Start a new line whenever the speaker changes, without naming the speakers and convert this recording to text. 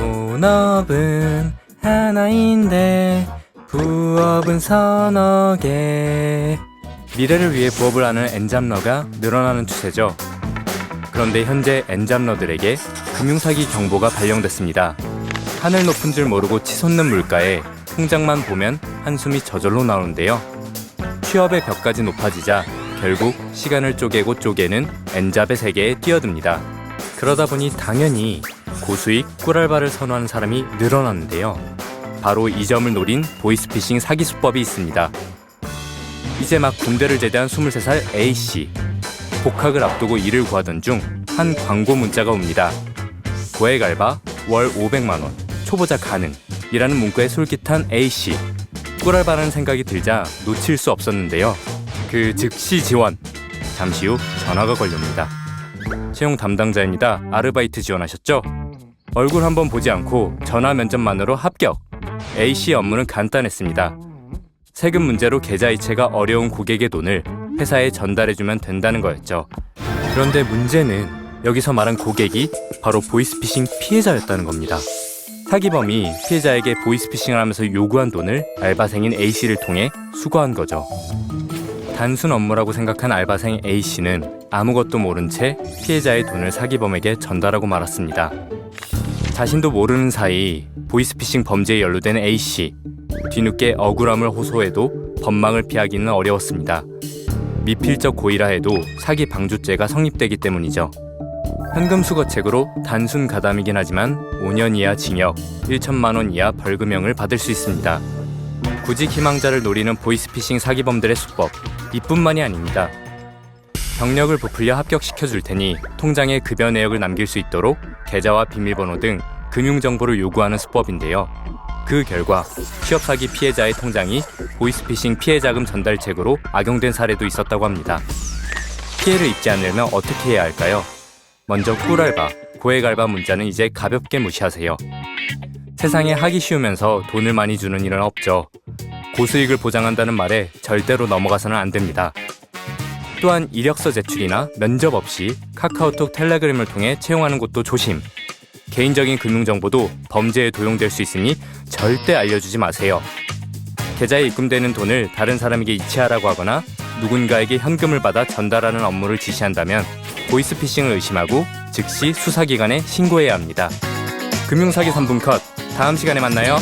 본업은 하나인데 부업은 서너 개. 미래를 위해 부업을 하는 엔잡러가 늘어나는 추세죠. 그런데 현재 엔잡러들에게 금융사기 경보가 발령됐습니다. 하늘 높은 줄 모르고 치솟는 물가에 통장만 보면 한숨이 저절로 나오는데요. 취업의 벽까지 높아지자 결국 시간을 쪼개고 쪼개는 엔잡의 세계에 뛰어듭니다. 그러다 보니 당연히 고수익 꿀알바를 선호하는 사람이 늘어났는데요. 바로 이 점을 노린 보이스피싱 사기 수법이 있습니다. 이제 막 군대를 제대한 23살 A씨. 복학을 앞두고 일을 구하던 중 한 광고 문자가 옵니다. 고액 알바 월 500만 원 초보자 가능 이라는 문구에 솔깃한 A씨. 꿀알바라는 생각이 들자 놓칠 수 없었는데요. 그 즉시 지원. 잠시 후 전화가 걸립니다. 채용 담당자입니다. 아르바이트 지원하셨죠? 얼굴 한번 보지 않고 전화 면접만으로 합격. A씨 업무는 간단했습니다. 세금 문제로 계좌이체가 어려운 고객의 돈을 회사에 전달해주면 된다는 거였죠. 그런데 문제는 여기서 말한 고객이 바로 보이스피싱 피해자였다는 겁니다. 사기범이 피해자에게 보이스피싱을 하면서 요구한 돈을 알바생인 A씨를 통해 수거한 거죠. 단순 업무라고 생각한 알바생 A씨는 아무것도 모른 채 피해자의 돈을 사기범에게 전달하고 말았습니다. 자신도 모르는 사이 보이스피싱 범죄에 연루된 A씨. 뒤늦게 억울함을 호소해도 법망을 피하기는 어려웠습니다. 미필적 고의라 해도 사기 방조죄가 성립되기 때문이죠. 현금 수거책으로 단순 가담이긴 하지만 5년 이하 징역, 1천만 원 이하 벌금형을 받을 수 있습니다. 구직 희망자를 노리는 보이스피싱 사기범들의 수법, 이뿐만이 아닙니다. 경력을 부풀려 합격시켜 줄 테니 통장에 급여 내역을 남길 수 있도록 계좌와 비밀번호 등 금융 정보를 요구하는 수법인데요. 그 결과 취업 사기 피해자의 통장이 보이스피싱 피해 자금 전달책으로 악용된 사례도 있었다고 합니다. 피해를 입지 않으려면 어떻게 해야 할까요? 먼저 꿀알바, 고액 알바 문자는 이제 가볍게 무시하세요. 세상에 하기 쉬우면서 돈을 많이 주는 일은 없죠. 고수익을 보장한다는 말에 절대로 넘어가서는 안 됩니다. 또한 이력서 제출이나 면접 없이 카카오톡 텔레그램을 통해 채용하는 것도 조심. 개인적인 금융정보도 범죄에 도용될 수 있으니 절대 알려주지 마세요. 계좌에 입금되는 돈을 다른 사람에게 이체하라고 하거나 누군가에게 현금을 받아 전달하는 업무를 지시한다면 보이스피싱을 의심하고 즉시 수사기관에 신고해야 합니다. 금융사기 3분 컷. 다음 시간에 만나요.